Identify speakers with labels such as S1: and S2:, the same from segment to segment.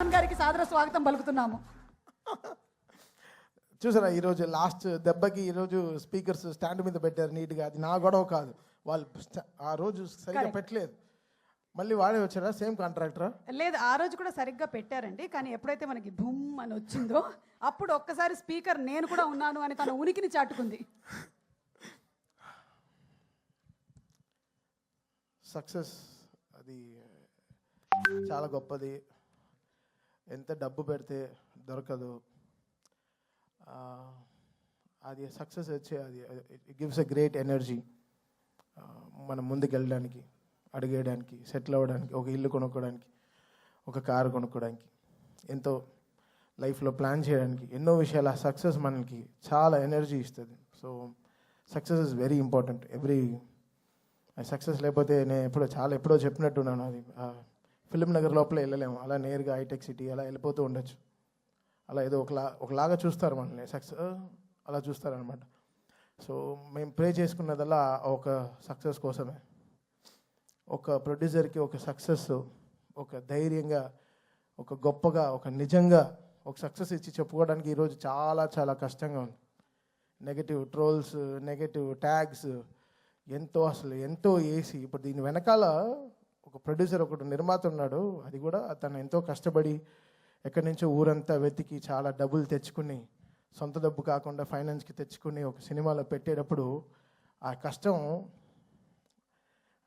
S1: గారికి సాదర స్వాగతం పలుకుతున్నాము.
S2: చూసారా ఈరోజు లాస్ట్ దెబ్బకి ఈరోజు స్పీకర్స్ స్టాండ్ మీద పెట్టారు నీట్గా. అది నా గొడవ కాదు. వాళ్ళు ఆ రోజు సరిగ్గా. పెట్టలేదు. మళ్ళీ వాడే వచ్చారా సేమ్ కాంట్రాక్టరా?
S1: లేదు ఆ రోజు కూడా సరిగ్గా పెట్టారండి. కానీ ఎప్పుడైతే మనకి భూమ్ అని వచ్చిందో అప్పుడు ఒక్కసారి స్పీకర్ నేను కూడా ఉన్నాను అని తన ఉనికిని చాటుకుంది.
S2: సక్సెస్ అది చాలా గొప్పది. ఎంత డబ్బు పెడితే దొరకదు. అది సక్సెస్ వచ్చే అది it gives a great energy మనం ముందుకు వెళ్ళడానికి అడిగేయడానికి సెటిల్ అవ్వడానికి ఒక ఇల్లు కొనుక్కోవడానికి ఒక కారు కొనుక్కోవడానికి ఎంతో లైఫ్లో ప్లాన్ చేయడానికి ఎన్నో విషయాలు ఆ సక్సెస్ మనకి చాలా ఎనర్జీ ఇస్తుంది. So success is very important. Every success లేకపోతే నేను ఎప్పుడో చాలా ఎప్పుడో చెప్పినట్టున్నాను అది. ఫిలిం నగర్ లోపల వెళ్ళలేము. అలా నేరుగా హైటెక్ సిటీ అలా వెళ్ళిపోతూ ఉండొచ్చు. అలా ఏదో ఒకలా ఒకలాగా చూస్తారు మనల్ని. సక్సెస్ అలా చూస్తారనమాట. సో మేము ప్రే చేసుకున్నదల్లా ఒక సక్సెస్ కోసమే. ఒక ప్రొడ్యూసర్కి ఒక సక్సెస్ ఒక ధైర్యంగా ఒక గొప్పగా ఒక నిజంగా ఒక సక్సెస్ ఇచ్చి చెప్పుకోవడానికి ఈరోజు చాలా చాలా కష్టంగా ఉంది. నెగటివ్ ట్రోల్స్ నెగటివ్ ట్యాగ్స్ ఎంతో అసలు ఎంతో వేసి ఇప్పుడు దీని వెనకాల ఒక ప్రొడ్యూసర్ ఒకడు నిర్మాత ఉన్నాడు. అది కూడా తను ఎంతో కష్టపడి ఎక్కడి నుంచో ఊరంతా వెతికి చాలా డబ్బులు తెచ్చుకుని సొంత డబ్బు కాకుండా ఫైనాన్స్కి తెచ్చుకుని ఒక సినిమాలో పెట్టేటప్పుడు ఆ కష్టం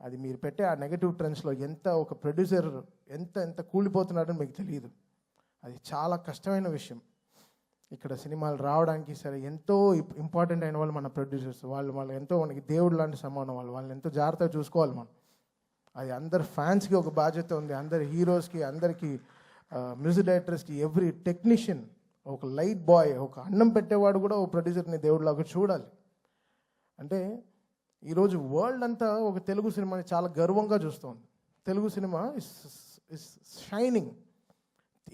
S2: అది మీరు పెట్టే ఆ నెగటివ్ ట్రెండ్స్లో ఎంత ఒక ప్రొడ్యూసర్ ఎంత ఎంత కూలిపోతున్నాడో మీకు తెలియదు. అది చాలా కష్టమైన విషయం. ఇక్కడ సినిమాలు రావడానికి సరే ఎంతో ఇంపార్టెంట్ అయిన వాళ్ళు మన ప్రొడ్యూసర్స్ వాళ్ళు వాళ్ళు ఎంతో మనకి దేవుడు లాంటి సమానం. వాళ్ళు వాళ్ళని ఎంతో జాగ్రత్తగా చూసుకోవాలి మనం. అది అందరు ఫ్యాన్స్కి ఒక బాధ్యత ఉంది. అందరి హీరోస్కి అందరికీ మ్యూజిక్ డైరెక్టర్స్కి ఎవ్రీ టెక్నీషియన్ ఒక లైట్ బాయ్ ఒక అన్నం పెట్టేవాడు కూడా ఒక ప్రొడ్యూసర్ని దేవుడిలాగా చూడాలి. అంటే ఈరోజు వరల్డ్ అంతా ఒక తెలుగు సినిమాని చాలా గర్వంగా చూస్తోంది. Telugu cinema is is shining.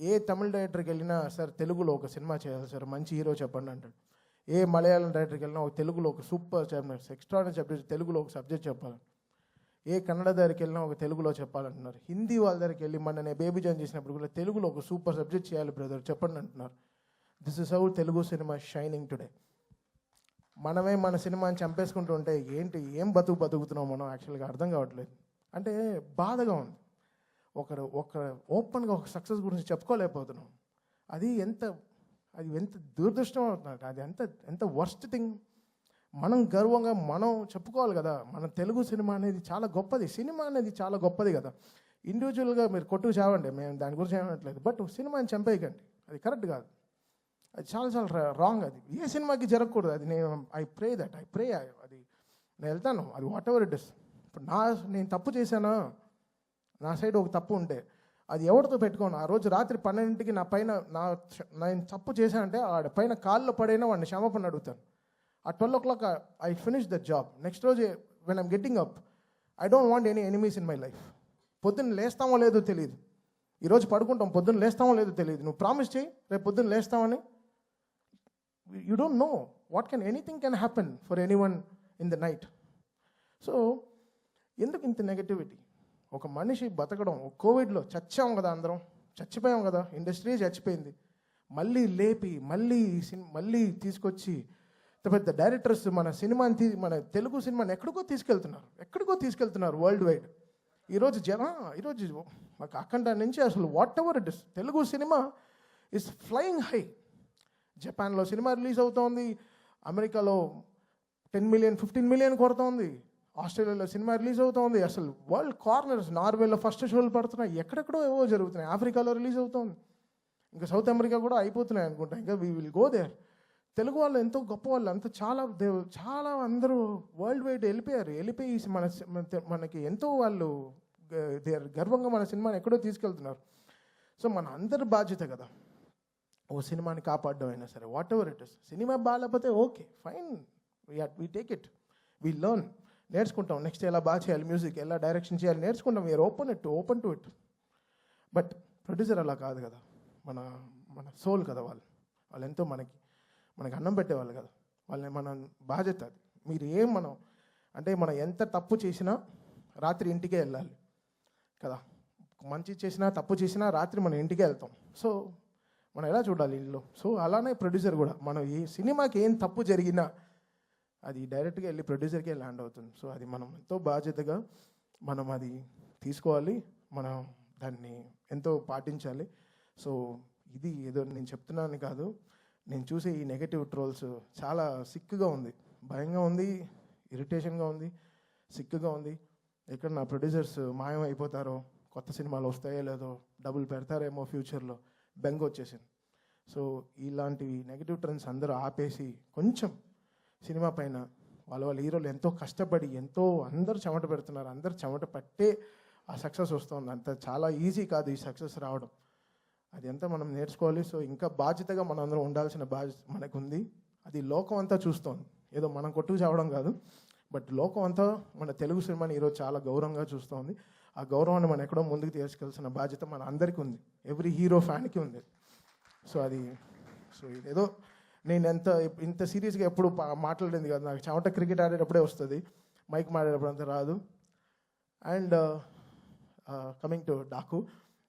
S2: ఏ తమిళ డైరెక్టర్కి వెళ్ళినా సార్ తెలుగులో ఒక సినిమా చేయాలి సార్ మంచి హీరో చెప్పండి అంటాడు. ఏ మలయాళం డైరెక్టర్కి వెళ్ళినా ఒక తెలుగులో ఒక సూపర్ చెప్పినారు ఎక్స్ట్రాడనరీ సబ్జెక్ట్ తెలుగులో ఒక సబ్జెక్ట్ చెప్పాలి. ఏ కన్నడ దగ్గరికి వెళ్ళినా ఒక తెలుగులో చెప్పాలంటున్నారు. హిందీ వాళ్ళ దగ్గరికి వెళ్ళి మన నేను బేబీ జాయిన్ చేసినప్పుడు కూడా తెలుగులో ఒక సూపర్ సబ్జెక్ట్ చేయాలి బ్రదర్ చెప్పండి అంటున్నారు. This is how Telugu cinema shining today మనమే మన సినిమాని చంపేసుకుంటూ ఉంటే ఏంటి ఏం బతుకు బతుకుతున్నాం మనం యాక్చువల్గా అర్థం కావట్లేదు. అంటే బాధగా ఉంది. ఒకరు ఒక ఓపెన్గా ఒక సక్సెస్ గురించి చెప్పుకోలేకపోతున్నాం. అది ఎంత అది ఎంత దురదృష్టం అవుతున్నారు అది ఎంత ఎంత వర్స్ట్ థింగ్ మనం గర్వంగా మనం చెప్పుకోవాలి కదా మన తెలుగు సినిమా అనేది చాలా గొప్పది సినిమా అనేది చాలా గొప్పది కదా. ఇండివిజువల్గా మీరు కొట్టుకు చావండి మేము దాని గురించి ఏమనట్లేదు బట్ సినిమాని చంపేయకండి అది కరెక్ట్ కాదు. అది చాలా చాలా రాంగ్ అది. ఏ సినిమాకి జరగకూడదు అది నేను I pray that I pray అది నేను వెళ్తాను అది వాట్ ఎవర్ ఇట్ ఇస్ ఇప్పుడు నా నేను తప్పు చేశానా? నా సైడ్ ఒక తప్పు ఉంటే అది ఎవరితో పెట్టుకోను? ఆ రోజు రాత్రి పన్నెండింటికి నా పైన నా నేను తప్పు చేశానంటే ఆడ పైన కాళ్ళు పడైనా వాడిని క్షమాపణ అడుగుతాను. ఆ twelve o'clock I finish the job next రోజు when I'm getting up I don't want any enemies in my life పొద్దున్న లేస్తామో లేదో తెలియదు ఈరోజు పడుకుంటాం పొద్దున్న లేస్తామో లేదో తెలియదు నువ్వు ప్రామిస్ చేయి రేపు పొద్దున్న లేస్తామని you don't know what can anything can happen for any one in the night so ఎందుకు ఇంత నెగటివిటీ ఒక మనిషి బతకడం కోవిడ్లో చచ్చాం కదా అందరం. చచ్చిపోయాం కదా ఇండస్ట్రీ చచ్చిపోయింది. మళ్ళీ లేపి మళ్ళీ సిన్- మళ్ళీ తీసుకొచ్చి పెద్ద డైరెక్టర్స్ మన సినిమాని తీ మన తెలుగు సినిమాని ఎక్కడికో తీసుకెళ్తున్నారు. ఎక్కడికో తీసుకెళ్తున్నారు వరల్డ్ వైడ్ ఈరోజు జన ఈరోజు మాకు అఖండ నుంచి అసలు whatever it is Telugu cinema is flying high జపాన్లో సినిమా రిలీజ్ అవుతోంది. అమెరికాలో టెన్ మిలియన్ ఫిఫ్టీన్ మిలియన్ కొడుతోంది. ఆస్ట్రేలియాలో సినిమా రిలీజ్ అవుతోంది. అసలు వరల్డ్ కార్నర్స్ నార్వేలో ఫస్ట్ షోలు పడుతున్నాయి. ఎక్కడెక్కడో ఏవో జరుగుతున్నాయి. ఆఫ్రికాలో రిలీజ్ అవుతోంది. ఇంకా సౌత్ అమెరికా కూడా అయిపోతున్నాయి అనుకుంటా. ఇంకా we will go there Telugu వాళ్ళు ఎంతో గొప్ప వాళ్ళు. అంత చాలా దే- చాలా అందరూ వరల్డ్ వైడ్ వెళ్ళిపోయారు. వెళ్ళిపోయి మన మనకి ఎంతో వాళ్ళు గర్వంగా మన సినిమాని ఎక్కడో తీసుకెళ్తున్నారు. సో మన అందరి బాధ్యత కదా. ఓ సినిమాని కాపాడడం అయినా సరే whatever it is cinema బాగాలేకపోతే okay fine we take it we learn నేర్చుకుంటాం. నెక్స్ట్ ఎలా బాగా చేయాలి మ్యూజిక్ ఎలా డైరెక్షన్ చేయాలి నేర్చుకుంటాం. We are open it open to it but producer అలా కాదు కదా. మన మన సోల్ కదా వాళ్ళు. వాళ్ళు ఎంతో మనకి మనకి అన్నం పెట్టేవాళ్ళు కదా. వాళ్ళని మన బాధ్యత అది. మీరు ఏం మనం అంటే మనం ఎంత తప్పు చేసినా రాత్రి ఇంటికే వెళ్ళాలి కదా. మంచి చేసినా తప్పు చేసినా రాత్రి మనం ఇంటికి వెళ్తాం. సో మనం ఎలా చూడాలి ఇల్లు? సో అలానే ప్రొడ్యూసర్ కూడా. మనం ఈ సినిమాకి ఏం తప్పు జరిగినా అది డైరెక్ట్గా వెళ్ళి ప్రొడ్యూసర్కే ల్యాండ్ అవుతుంది. సో అది మనం ఎంతో బాధ్యతగా మనం అది తీసుకోవాలి. మనం దాన్ని ఎంతో పాటించాలి. సో ఇది ఏదో నేను చెప్తున్నాను కాదు. నేను చూసే ఈ నెగటివ్ ట్రోల్స్ చాలా సిక్గా ఉంది. భయంగా ఉంది ఇరిటేషన్గా ఉంది సిక్గా ఉంది. ఎక్కడ నా ప్రొడ్యూసర్స్ మాయం అయిపోతారో కొత్త సినిమాలు వస్తాయో లేదో డబ్బులు పెడతారేమో ఫ్యూచర్లో బెంగ వచ్చేసింది. సో ఇలాంటివి నెగిటివ్ ట్రెండ్స్ అందరూ ఆపేసి కొంచెం సినిమా పైన వాళ్ళ వాళ్ళ హీరోలు ఎంతో కష్టపడి ఎంతో అందరూ చెమట పెడుతున్నారు. అందరు చెమట పట్టే ఆ సక్సెస్ వస్తుంది. అంత చాలా ఈజీ కాదు ఈ సక్సెస్ రావడం. అది ఎంత మనం నేర్చుకోవాలి. సో ఇంకా బాధ్యతగా మనందరం ఉండాల్సిన బాధ్యత మనకు ఉంది అది లోకం అంతా చూస్తోంది. ఏదో మనం కొట్టుకు చావడం కాదు. బట్ లోకం అంతా మన తెలుగు సినిమాని ఈరోజు చాలా గౌరవంగా చూస్తోంది. ఆ గౌరవాన్ని మనం ఎక్కడో ముందుకు తీసుకెళ్ళాల్సిన బాధ్యత మన అందరికీ ఉంది. ఎవ్రీ హీరో ఫ్యాన్కి ఉంది. సో అది సో ఇదేదో నేను ఎంత ఇంత సీరియస్గా ఎప్పుడు మాట్లాడింది కదా కాదు. నాకు చెమట క్రికెట్ ఆడేటప్పుడే వస్తుంది. మైక్ మాడేటప్పుడు అంత రాదు. And coming to Daaku.